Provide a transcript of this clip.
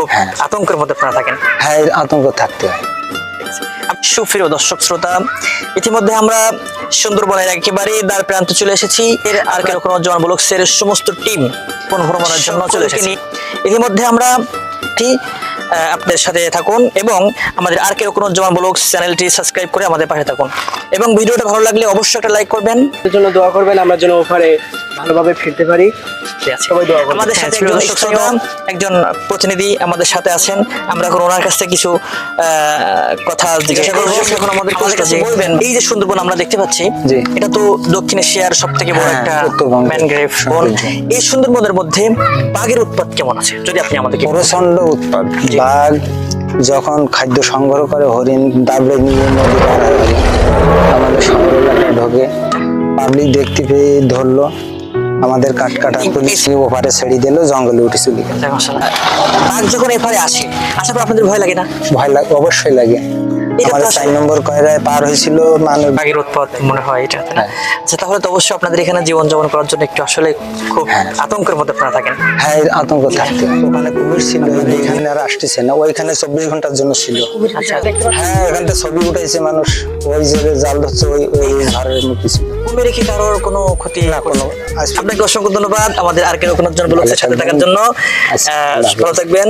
খুব হ্যাঁ। আতঙ্কের মধ্যে আপনারা থাকেন। হ্যাঁ আতঙ্ক থাকতে হয়। সুপ্রিয় দর্শক শ্রোতা ইতিমধ্যে আমরা সুন্দরবনের একেবারে দ্বার প্রান্তে চলে এসেছি। এর আর কেন কোনো জওয়ান সমস্ত টিম ভ্রমণের জন্য চলে এসেছি। ইতিমধ্যে আমরা টি আহ, আপনাদের সাথে থাকুন এবং আমাদের আর কেউ কোনো জওয়ান ব্লগস চ্যানেলটি সাবস্ক্রাইব করে আমাদের পাশে থাকুন। এবং ভিডিওটা ভালো লাগলে অবশ্যই একটা লাইক করবেন। এর জন্য দোয়া করবেন আমরা যেন ওপারে ভালোভাবে ফিরতে পারি। আমাদের সাথে হ্যাঁ, একজন দর্শক একজন প্রতিনিধি আমাদের সাথে আছেন। আমরা এখন ওনার কাছ থেকে কিছু কথা জিজ্ঞাসা করব। এখন আমাদের কাছে বলবেন এই যে সুন্দরবন আমরা দেখতে পাচ্ছি। এটা তো দক্ষিণ এশিয়ার সব থেকে বড় হ্যাঁ, একটা ম্যানগ্রেভ বন। এই সুন্দরবনের মধ্যে বাঘের উৎপাত কেমন আছে? যদি আপনি আমাদেরকে প্রচণ্ড উৎপাদ বাঘ যখন খাদ্য সংগ্রহ করে হরিণ দাবড়ে নিয়ে নদী পার হয়ে আমাদের এলাকায় ঢোকে। পাবলিক দেখতে পেয়ে ধরলো। আমাদের কাটকাটা পুলিশ ওপারে ছেড়ে দিল জঙ্গলে উঠে চলে বাঘ যখন এপারে আসে আসার পর আপনাদের ভয় লাগে না? ভয় লাগে অবশ্যই লাগে। আমাদের চার নম্বর কয়রায় পার হয়েছিল মানে বাঘের উৎপাত মনে হয় এটা? হ্যাঁ। আচ্ছা তাহলে তো অবশ্যই আপনাদের এখানে জীবন যাপন করার জন্য একটু আসলে খুব হ্যাঁ। আতঙ্কের মধ্যে আপনারা থাকেন। হ্যাঁ আতঙ্ক থাকতে। ওখানে কুমির ছিল এখানে আর আসতেছে না। ওইখানে চব্বিশ ঘণ্টার জন্য ছিল। আচ্ছা হ্যাঁ ওখানটা ছবি উঠাইছে মানুষ। ওই যে জাল ধরছে ওই ওই ঘরের মধ্যে ছিল। কুমিরে কি কারোর কোনো ক্ষতি না, কোনো আপনাকে অসংখ্য ধন্যবাদ। আমাদের আর কেউ কোনো জন ব্লগের সাথে থাকার জন্য। আচ্ছা। ভালো থাকবেন।